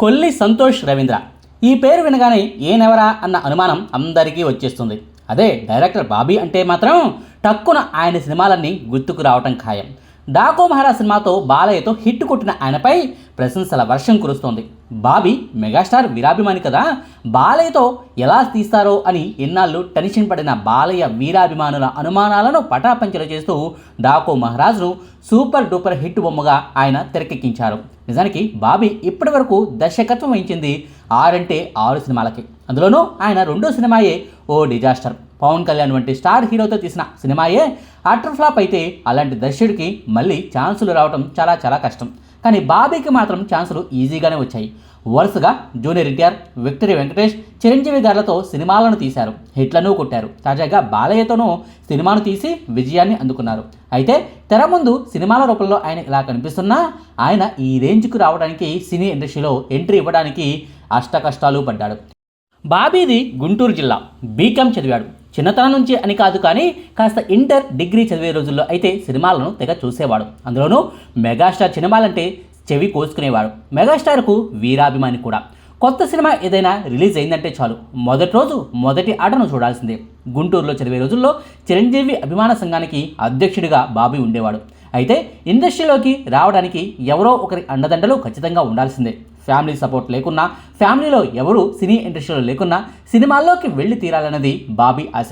కొల్లి సంతోష్ రవీంద్ర. ఈ పేరు వినగానే ఏనెవరా అన్న అనుమానం అందరికీ వచ్చేస్తుంది. అదే డైరెక్టర్ బాబీ అంటే మాత్రం టక్కున ఆయన సినిమాలన్నీ గుర్తుకు రావటం ఖాయం. డాకో మహారాజ్ సినిమాతో బాలయ్యతో హిట్ కొట్టిన ఆయనపై ప్రశంసల వర్షం కురుస్తోంది. బాబీ మెగాస్టార్ వీరాభిమాని కదా? బాలయ్యతో ఎలా తీస్తారో అని ఎన్నాళ్ళు టెన్షన్ పడిన బాలయ్య వీరాభిమానుల అనుమానాలను పటాపంచలు చేస్తూ డాకో మహారాజ్ను సూపర్ డూపర్ హిట్ బొమ్మగా ఆయన తెరకెక్కించారు. నిజానికి బాబీ ఇప్పటి వరకు దర్శకత్వం వహించింది ఆరంటే ఆరు సినిమాలకి. అందులోనూ ఆయన రెండో సినిమాయే ఓ డిజాస్టర్. పవన్ కళ్యాణ్ వంటి స్టార్ హీరోతో తీసిన సినిమాయే అటర్ ఫ్లాప్ అయితే అలాంటి దర్శకుడికి మళ్ళీ ఛాన్సులు రావడం చాలా చాలా కష్టం. కానీ బాబీకి మాత్రం ఛాన్సులు ఈజీగానే వచ్చాయి. వరుసగా జూనియర్ ఎన్టీఆర్ విక్టరీ వెంకటేష్ చిరంజీవి గారులతో సినిమాలను తీశారు. హిట్లను కొట్టారు. తాజాగా బాలయ్యతోనూ సినిమాను తీసి విజయాన్ని అందుకున్నారు. అయితే తెర ముందు సినిమాల రూపంలో ఆయన ఇలా కనిపిస్తున్నా ఆయన ఈ రేంజ్కు రావడానికి సినీ ఇండస్ట్రీలో ఎంట్రీ ఇవ్వడానికి అష్ట కష్టాలు పడ్డాడు. బాబీది గుంటూరు జిల్లా. బీకామ్ చదివాడు. చిన్నతనం నుంచి అని కాదు కానీ కాస్త ఇంటర్ డిగ్రీ చదివే రోజుల్లో అయితే సినిమాలను తెగ చూసేవాడు. అందులోనూ మెగాస్టార్ సినిమాలంటే చెవి కోసుకునేవాడు. మెగాస్టార్కు వీరాభిమాని కూడా. కొత్త సినిమా ఏదైనా రిలీజ్ అయిందంటే చాలు. మొదటి రోజు మొదటి ఆటను చూడాల్సిందే. గుంటూరులో చదివే రోజుల్లో చిరంజీవి అభిమాన సంఘానికి అధ్యక్షుడిగా బాబీ ఉండేవాడు. అయితే ఇండస్ట్రీలోకి రావడానికి ఎవరో ఒకరి అండదండలు ఖచ్చితంగా ఉండాల్సిందే. ఫ్యామిలీ సపోర్ట్ లేకున్నా ఫ్యామిలీలో ఎవరు సినీ ఇండస్ట్రీలో లేకున్నా సినిమాల్లోకి వెళ్ళి తీరాలన్నది బాబీ ఆశ.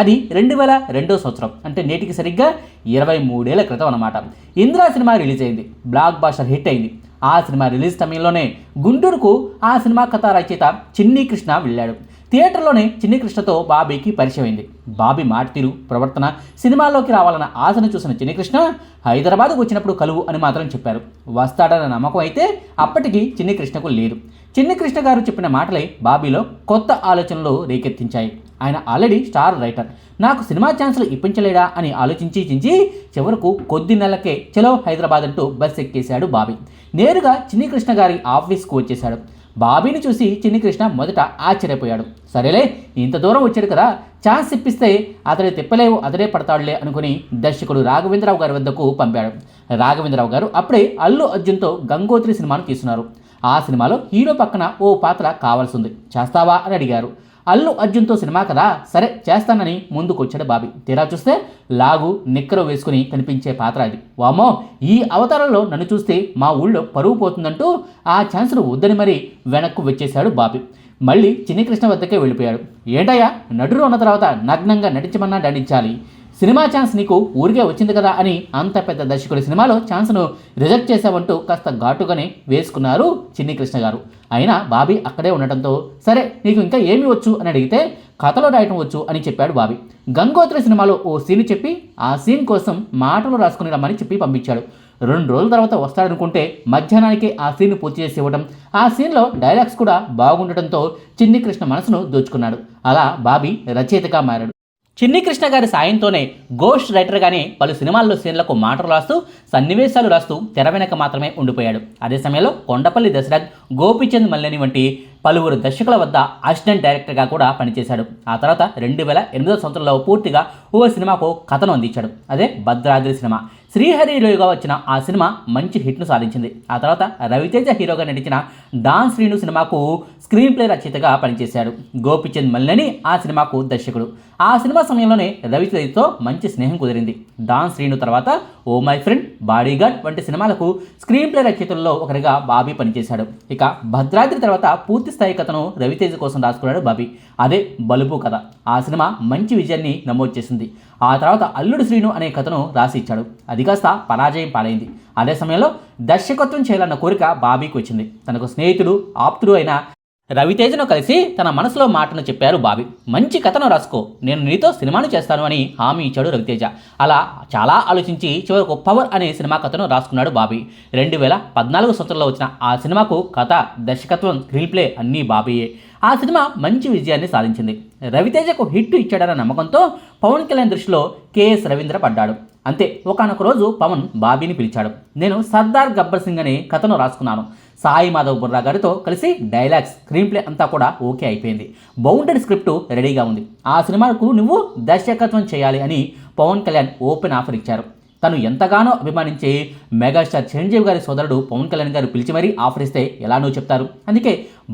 అది రెండు వేల రెండో సంవత్సరం అంటే నేటికి సరిగ్గా ఇరవై మూడేళ్ళ క్రితం అనమాట ఇందిరా సినిమా రిలీజ్ అయింది బ్లాక్ బాస్టర్ హిట్ అయింది. ఆ సినిమా రిలీజ్ సమయంలోనే గుంటూరుకు ఆ సినిమా కథ రచయిత చిన్ని కృష్ణ వెళ్ళాడు. థియేటర్లోనే చిన్ని కృష్ణతో బాబీకి పరిచయం అయింది. బాబీ మాట తీరు ప్రవర్తన సినిమాల్లోకి రావాలన్న ఆశను చూసిన చిన్ని కృష్ణ హైదరాబాద్కు వచ్చినప్పుడు కలువు అని మాత్రం చెప్పారు. వస్తాడన్న నమ్మకం అయితే అప్పటికి చిన్ని కృష్ణకు లేదు. చిన్ని కృష్ణ గారు చెప్పిన మాటలే బాబీలో కొత్త ఆలోచనలు రేకెత్తించాయి. ఆయన ఆల్రెడీ స్టార్ రైటర్. నాకు సినిమా ఛాన్సులు ఇప్పించలేడా అని ఆలోచించి చించి చివరకు కొద్ది నెలలకే చలో హైదరాబాద్ అంటూ బస్ ఎక్కేశాడు బాబీ. నేరుగా చిన్ని కృష్ణ గారి ఆఫీస్కు వచ్చేశాడు. బాబీని చూసి చిన్ని కృష్ణ మొదట ఆశ్చర్యపోయాడు. సరేలే ఇంత దూరం వచ్చాడు కదా ఛాన్స్ ఇప్పిస్తే అతని తిప్పలేవు అతడే పడతాడులే అనుకుని దర్శకుడు రాఘవేంద్రరావు గారి వద్దకు పంపాడు. రాఘవేంద్రరావు గారు అప్పుడే అల్లు అర్జున్తో గంగోత్రి సినిమాను తీస్తున్నారు. ఆ సినిమాలో హీరో పక్కన ఓ పాత్ర కావాల్సింది. చేస్తావా అని అడిగారు. అల్లు అర్జున్తో సినిమా కదా? సరే చేస్తానని ముందుకొచ్చాడు బాబీ. తీరా చూస్తే లాగు నిక్కరు వేసుకుని కనిపించే పాత్ర అది. వామో ఈ అవతారంలో నన్ను చూస్తే మా ఊళ్ళో పరువు పోతుందంటూ ఆ ఛాన్స్ను వద్దని మరీ వెనక్కు వచ్చేశాడు బాబీ. మళ్ళీ చిన్ని కృష్ణ వద్దకే వెళ్ళిపోయాడు. ఏంటయ్యా నటుడు ఉన్న తర్వాత నగ్నంగా నటించమన్నా నటించాలి సినిమా ఛాన్స్ నీకు ఊరికే వచ్చింది కదా అని అంత పెద్ద దర్శకుడి సినిమాలో ఛాన్స్ను రిజెక్ట్ చేశావంటూ కాస్త ఘాటుగానే వేసుకున్నారు చిన్ని కృష్ణ గారు. అయినా బాబీ అక్కడే ఉండటంతో సరే నీకు ఇంకా ఏమి వచ్చు అని అడిగితే కథలో రాయటం వచ్చు అని చెప్పాడు బాబీ. గంగోత్రి సినిమాలో ఓ సీన్ చెప్పి ఆ సీన్ కోసం మాటలు రాసుకుని రమ్మని చెప్పి పంపించాడు. రెండు రోజుల తర్వాత వస్తాడనుకుంటే మధ్యాహ్నానికి ఆ సీన్ పూర్తి చేసి ఇవ్వడం ఆ సీన్లో డైలాగ్స్ కూడా బాగుండటంతో చిన్ని కృష్ణ మనసును దోచుకున్నాడు. అలా బాబీ రచయితగా మారాడు. చిన్ని కృష్ణ గారి సాయంతోనే గోస్ట్ రైటర్గానే పలు సినిమాల్లో సీన్లకు మాటలు రాస్తూ సన్నివేశాలు రాస్తూ తెర వెనక మాత్రమే ఉండిపోయాడు. అదే సమయంలో కొండపల్లి దశరథ్ గోపిచంద్ మల్లేని వంటి పలువురు దర్శకుల వద్ద అసిస్టెంట్ డైరెక్టర్గా కూడా పనిచేశాడు. ఆ తర్వాత రెండు వేల ఎనిమిదో సంవత్సరంలో పూర్తిగా ఓ సినిమాకు కథను అందించాడు. అదే భద్రాద్రి సినిమా. శ్రీహరి హీరోగా వచ్చిన ఆ సినిమా మంచి హిట్ను సాధించింది. ఆ తర్వాత రవితేజ హీరోగా నటించిన డాన్ శ్రీను సినిమాకు స్క్రీన్ ప్లే రచయితగా పనిచేశాడు. గోపిచంద్ మల్లని ఆ సినిమాకు దర్శకుడు. ఆ సినిమా సమయంలోనే రవితేజతో మంచి స్నేహం కుదిరింది. డాన్ శ్రీను తర్వాత ఓ మై ఫ్రెండ్ బాడీగార్డ్ వంటి సినిమాలకు స్క్రీన్ ప్లే రచయితల్లో ఒకరిగా బాబీ పనిచేశాడు. ఇక భద్రాద్రి తర్వాత పూర్తి స్థాయి కథను రవితేజ కోసం రాసుకున్నాడు బాబీ. అదే బలుపు కథ. ఆ సినిమా మంచి విజయాన్ని నమోదు చేసింది. ఆ తర్వాత అల్లుడు శ్రీను అనే కథను రాసి ఇచ్చాడు. అది కాస్త పరాజయం పాలైంది. అదే సమయంలో దర్శకత్వం చేయాలన్న కోరిక బాబీకి వచ్చింది. తనకు స్నేహితుడు ఆప్తుడు అయిన రవితేజను కలిసి తన మనసులో మాటను చెప్పారు బాబీ. మంచి కథను రాసుకో. నేను నీతో సినిమాను చేస్తాను అని హామీ ఇచ్చాడు రవితేజ. అలా చాలా ఆలోచించి చివరకు పవర్ అనే సినిమా కథను రాసుకున్నాడు బాబీ. రెండు వేల పద్నాలుగు సంవత్సరంలో వచ్చిన ఆ సినిమాకు కథ దర్శకత్వం స్క్రీన్ ప్లే అన్నీ బాబీయే. ఆ సినిమా మంచి విజయాన్ని సాధించింది. రవితేజకు హిట్ ఇచ్చాడన్న నమ్మకంతో పవన్ కళ్యాణ్ దృష్టిలో కేఎస్ రవీంద్ర పడ్డాడు. అంతే. ఒకనొక రోజు పవన్ బాబీని పిలిచాడు. నేను సర్దార్ గబ్బర్ సింగ్ అనే కథను రాసుకున్నాను. సాయి మాధవ్ బుర్రా గారితో కలిసి డైలాగ్స్ స్క్రీన్ ప్లే అంతా కూడా ఓకే అయిపోయింది. బౌండెడ్ స్క్రిప్ట్ రెడీగా ఉంది. ఆ సినిమాకు నువ్వు దర్శకత్వం చేయాలి అని పవన్ కళ్యాణ్ ఓపెన్ ఆఫర్ ఇచ్చారు. తను ఎంతగానో అభిమానించే మెగాస్టార్ చిరంజీవి గారి సోదరుడు పవన్ కళ్యాణ్ గారు పిలిచి మరీ ఆఫర్ ఇస్తే ఎలానో చెప్తారు? అందుకే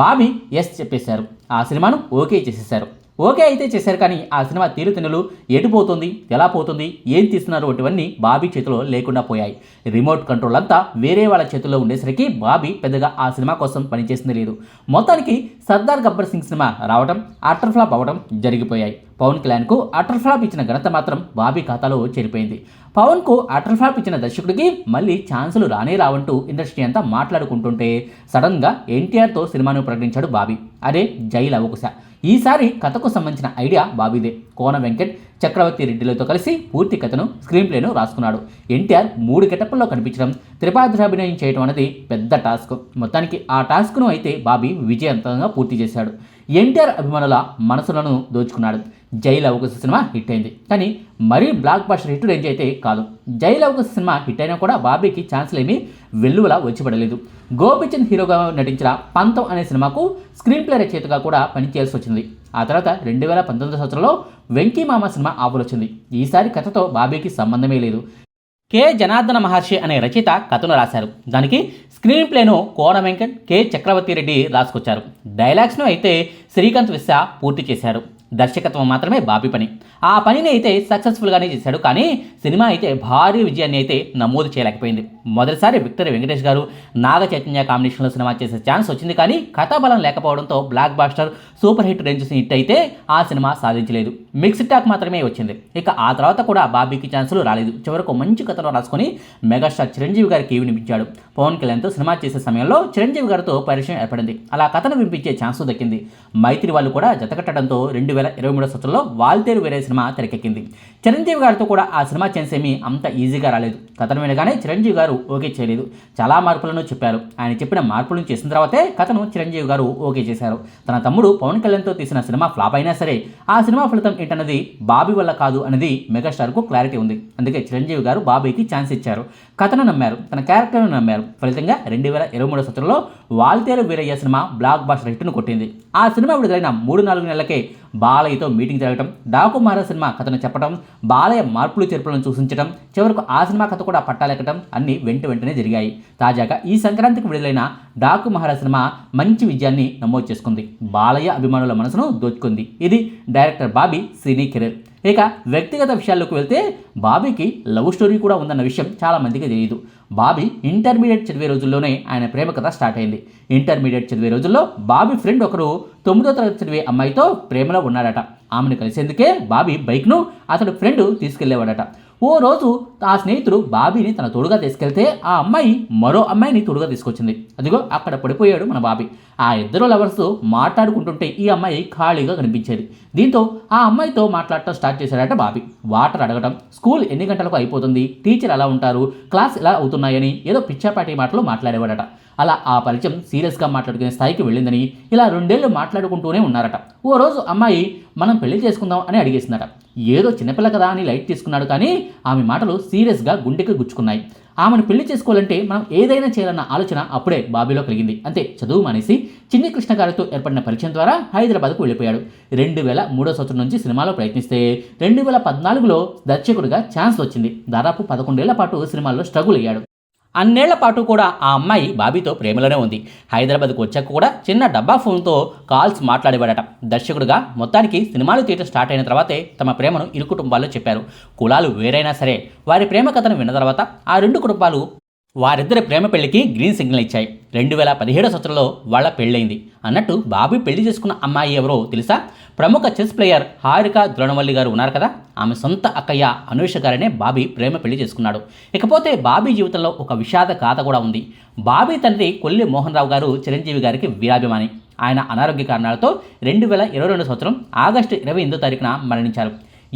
బాబీ ఎస్ చెప్పేశారు. ఆ సినిమాను ఓకే చేసేశారు. ఓకే అయితే చేశారు కానీ ఆ సినిమా తీరుతెన్నులు ఎటు పోతుంది ఎలా పోతుంది ఏం తీస్తున్నారు వంటివన్నీ బాబీ చేతిలో లేకుండా పోయాయి. రిమోట్ కంట్రోల్ అంతా వేరే వాళ్ళ చేతుల్లో ఉండేసరికి బాబీ పెద్దగా ఆ సినిమా కోసం పనిచేసింది లేదు. మొత్తానికి సర్దార్ గబ్బర్ సింగ్ సినిమా రావడం అటర్ ఫ్లాప్ అవ్వడం జరిగిపోయాయి. పవన్ కళ్యాణ్కు అటర్ ఫ్లాప్ ఇచ్చిన ఘనత మాత్రం బాబీ ఖాతాలో చేరిపోయింది. పవన్కు అటర్ ఫ్లాప్ ఇచ్చిన దర్శకుడికి మళ్ళీ ఛాన్సులు రానే రావంటూ ఇండస్ట్రీ అంతా మాట్లాడుకుంటుంటే సడన్గా ఎన్టీఆర్తో సినిమాను ప్రకటించాడు బాబీ. అదే జై లవకుశ ఈసారి కథకు సంబంధించిన ఐడియా బాబీదే. కోన వెంకట్ చక్రవర్తి రెడ్డిలతో కలిసి పూర్తి కథను స్క్రీన్ ప్లేను రాసుకున్నాడు. ఎన్టీఆర్ మూడు గెటప్పుల్లో కనిపించడం త్రిపాత్రాభినయం చేయడం అనేది పెద్ద టాస్క్. మొత్తానికి ఆ టాస్క్ను అయితే బాబీ విజయవంతంగా పూర్తి చేశాడు. ఎన్టీఆర్ అభిమానుల మనసులను దోచుకున్నాడు. జై లవకుశ సినిమా హిట్ అయింది. కానీ మరీ బ్లాక్ బస్టర్ హిట్ రేంజ్ అయితే కాదు. జై లవకుశ సినిమా హిట్ అయినా కూడా బాబీకి ఛాన్స్లు ఏమీ వెల్లువలా వచ్చిపడలేదు. గోపిచంద్ హీరోగా నటించిన పంతం అనే సినిమాకు స్క్రీన్ ప్లే రచయితగా కూడా పనిచేయాల్సి వచ్చింది. ఆ తర్వాత రెండు వేల పంతొమ్మిది సంవత్సరంలో వెంకీ మామ సినిమా ఆఫర్ వచ్చింది ఈసారి కథతో బాబీకి సంబంధమే లేదు. కె. జనార్దన మహర్షి అనే రచయిత కథను రాశారు. దానికి స్క్రీన్ ప్లేను కోన వెంకట్ కె. చక్రవర్తి రెడ్డి రాసుకొచ్చారు. డైలాగ్స్ను అయితే శ్రీకాంత్ విశ్వ పూర్తి చేశారు. దర్శకత్వం మాత్రమే బాబీ పని. ఆ పనిని అయితే సక్సెస్ఫుల్గానే చేశాడు. కానీ సినిమా అయితే భారీ విజయాన్ని అయితే నమోదు చేయలేకపోయింది. మొదటిసారి విక్టర్ వెంకటేష్ గారు నాగ చైతన్య కాంబినేషన్లో సినిమా చేసే ఛాన్స్ వచ్చింది. కానీ కథాబలం లేకపోవడంతో blockbuster super hit range hit అయితే ఆ సినిమా సాధించలేదు. మిక్స్డ్ టాక్ మాత్రమే వచ్చింది. ఇక ఆ తర్వాత కూడా బాబీకి ఛాన్సులు రాలేదు. చివరకు మంచి కథలో రాసుకొని మెగాస్టార్ చిరంజీవి గారికి వినిపించాడు పవన్ కళ్యాణ్తో సినిమా చేసే సమయంలో చిరంజీవి గారితో పరిచయం ఏర్పడింది. అలా కథను వినిపించే ఛాన్స్ దక్కింది. మైత్రి వాళ్ళు కూడా జతకట్టడంతో రెండు వేల ఇరవై మూడో సంవత్సరంలో వాల్తేరు వేరే సినిమా తెరకెక్కింది. చిరంజీవి గారితో కూడా ఆ సినిమా చేసేమీ అంత ఈజీగా రాలేదు. కథను వినగానే చిరంజీవి గారు ఓకే చేయలేదు. చాలా మార్పులను చెప్పారు. ఆయన చెప్పిన మార్పులను చేసిన తర్వాతే కథను చిరంజీవి గారు ఓకే చేశారు. తన తమ్ముడు పవన్ కళ్యాణ్తో తీసిన సినిమా ఫ్లాప్ అయినా సరే ఆ సినిమా ఫలితం ఏంటన్నది బాబీ వల్ల కాదు అనేది మెగాస్టార్కు క్లారిటీ ఉంది. అందుకే చిరంజీవి గారు బాబీకి ఛాన్స్ ఇచ్చారు. కథను నమ్మారు తన క్యారెక్టర్ను నమ్మారు. ఫలితంగా రెండు వేల ఇరవై మూడో సంవత్సరంలో Waltair Veerayya cinema blockbuster హిట్ను కొట్టింది. ఆ సినిమా విడుదలైన మూడు నాలుగు నెలలకే బాలయ్యతో మీటింగ్ జరగడం డాకు మహారాజ్ సినిమా కథను చెప్పడం బాలయ్య మార్పులు చేర్పులను సూచించడం చివరకు ఆ సినిమా కథ కూడా పట్టాలెక్కడం అన్నీ వెంట వెంటనే జరిగాయి. తాజాగా ఈ సంక్రాంతికి విడుదలైన డాకు మహారాజ్ సినిమా మంచి విజయాన్ని నమోదు చేసుకుంది. బాలయ్య అభిమానుల మనసును దోచుకుంది. ఇది డైరెక్టర్ బాబీ సినీ కెరీర్ ఇక వ్యక్తిగత విషయాల్లోకి వెళ్తే బాబీకి లవ్ స్టోరీ కూడా ఉందన్న విషయం చాలామందికి తెలియదు బాబీ ఇంటర్మీడియట్ చదివే రోజుల్లోనే ఆయన ప్రేమ కథ స్టార్ట్ అయింది. ఇంటర్మీడియట్ చదివే రోజుల్లో బాబీ ఫ్రెండ్ ఒకరు తొమ్మిదో తరగతి చదివే అమ్మాయితో ప్రేమలో ఉన్నాడట. ఆమెను కలిసేందుకే బాబీ బైక్ను అతడు ఫ్రెండ్ తీసుకెళ్ళేవాడట. ఓ రోజు ఆ స్నేహితుడు బాబీని తన తోడుగా తీసుకెళ్తే ఆ అమ్మాయి మరో అమ్మాయిని తోడుగా తీసుకొచ్చింది. అదిగో అక్కడ పడిపోయాడు మన బాబీ. ఆ ఇద్దరు లవర్స్ మాట్లాడుకుంటుంటే ఈ అమ్మాయి ఖాళీగా కనిపించేది. దీంతో ఆ అమ్మాయితో మాట్లాడటం స్టార్ట్ చేశాడట బాబీ. వాటర్ అడగటం స్కూల్ ఎన్ని గంటలకు అయిపోతుంది టీచర్ ఎలా ఉంటారు క్లాస్ ఎలా అవుతున్నాయని ఏదో పిచ్చాపాటి మాటలు మాట్లాడేవాడట. అలా ఆ పరిచయం సీరియస్గా మాట్లాడుకునే స్థాయికి వెళ్ళిందని ఇలా రెండేళ్ళు మాట్లాడుకుంటూనే ఉన్నారట. ఓ రోజు అమ్మాయి మనం పెళ్ళి చేసుకుందాం అని అడిగేసిందట. ఏదో చిన్నపిల్ల కదా అని లైట్ తీసుకున్నాడు కానీ ఆమె మాటలు సీరియస్గా గుండెకి గుచ్చుకున్నాయి. ఆమెను పెళ్ళి చేసుకోవాలంటే మనం ఏదైనా చేయాలన్న ఆలోచన అప్పుడే బాబీలో కలిగింది. అంతే చదువు మానేసి చిన్ని కృష్ణ గారితో ఏర్పడిన పరిచయం ద్వారా హైదరాబాద్కు వెళ్ళిపోయాడు. రెండు వేల మూడో సంవత్సరం నుంచి సినిమాలో ప్రయత్నిస్తే రెండు వేల పద్నాలుగులో దర్శకుడిగా ఛాన్స్ వచ్చింది. దాదాపు పదకొండేళ్ళ పాటు సినిమాల్లో స్ట్రగుల్ అయ్యాడు. అన్నేళ్ళ పాటు కూడా ఆ అమ్మాయి బాబీతో ప్రేమలోనే ఉంది. హైదరాబాద్కు వచ్చాక కూడా చిన్న డబ్బా ఫోన్తో కాల్స్ మాట్లాడేవాడట. దర్శకుడిగా మొత్తానికి సినిమాలు తీయటం స్టార్ట్ అయిన తర్వాతే తమ ప్రేమను ఇరు కుటుంబాల్లో చెప్పారు. కులాలు వేరైనా సరే వారి ప్రేమ కథను విన్న తర్వాత ఆ రెండు కుటుంబాలు వారిద్దరి ప్రేమ పెళ్ళికి గ్రీన్ సిగ్నల్ ఇచ్చాయి. రెండు వేల పదిహేడో సంవత్సరంలో వాళ్ళ పెళ్ళైంది అన్నట్టు బాబీ పెళ్ళి చేసుకున్న అమ్మాయి ఎవరో తెలుసా? ప్రముఖ చెస్ ప్లేయర్ హారిక ద్రోణవల్లి గారు ఉన్నారు కదా? ఆమె సొంత అక్కయ్య అనుష గారనే బాబీ ప్రేమ పెళ్ళి చేసుకున్నాడు. ఇకపోతే బాబీ జీవితంలో ఒక విషాద గాథ కూడా ఉంది. బాబీ తండ్రి కొల్లి మోహన్ రావు గారు చిరంజీవి గారికి వీరాభిమాని. ఆయన అనారోగ్య కారణాలతో రెండు వేల ఇరవై రెండు సంవత్సరం ఆగస్టు ఇరవై ఎనిమిదో తారీఖున మరణించారు.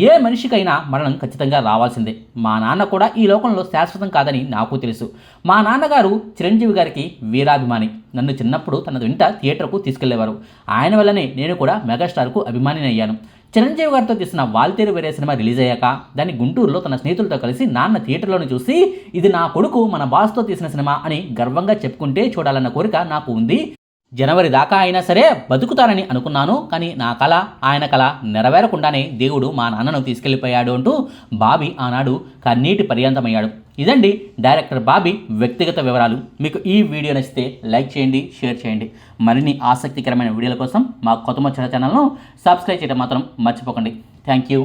ఏ మనిషికైనా మరణం ఖచ్చితంగా రావాల్సిందే. మా నాన్న కూడా ఈ లోకంలో శాశ్వతం కాదని నాకు తెలుసు. మా నాన్నగారు చిరంజీవి గారికి వీరాభిమాని. నన్ను చిన్నప్పుడు తన వెంట థియేటర్కు తీసుకెళ్ళేవారు. ఆయన వల్లనే నేను కూడా మెగాస్టార్కు అభిమానిని అయ్యాను. చిరంజీవి గారితో తీసిన వాల్తేరు వేరే సినిమా రిలీజ్ అయ్యాక దాన్ని గుంటూరులో తన స్నేహితులతో కలిసి నాన్న థియేటర్లోనే చూసి ఇది నా కొడుకు మన బాస్తో తీసిన సినిమా అని గర్వంగా చెప్పుకుంటే చూడాలన్న కోరిక నాకు ఉంది. జనవరి దాకా అయినా సరే బతుకుతానని అనుకున్నాను కానీ నా కళ ఆయన కళ నెరవేరకుండానే దేవుడు మా నాన్నను తీసుకెళ్ళిపోయాడు అంటూ బాబీ ఆనాడు కన్నీటి పర్యంతమయ్యాడు. ఇదండి డైరెక్టర్ బాబీ వ్యక్తిగత వివరాలు. మీకు ఈ వీడియో నచ్చితే లైక్ చేయండి షేర్ చేయండి. మరిన్ని ఆసక్తికరమైన వీడియోల కోసం మా కొత్త ముచ్చట ఛానల్ను సబ్స్క్రైబ్ చేయడం మాత్రం మర్చిపోకండి. Thank you.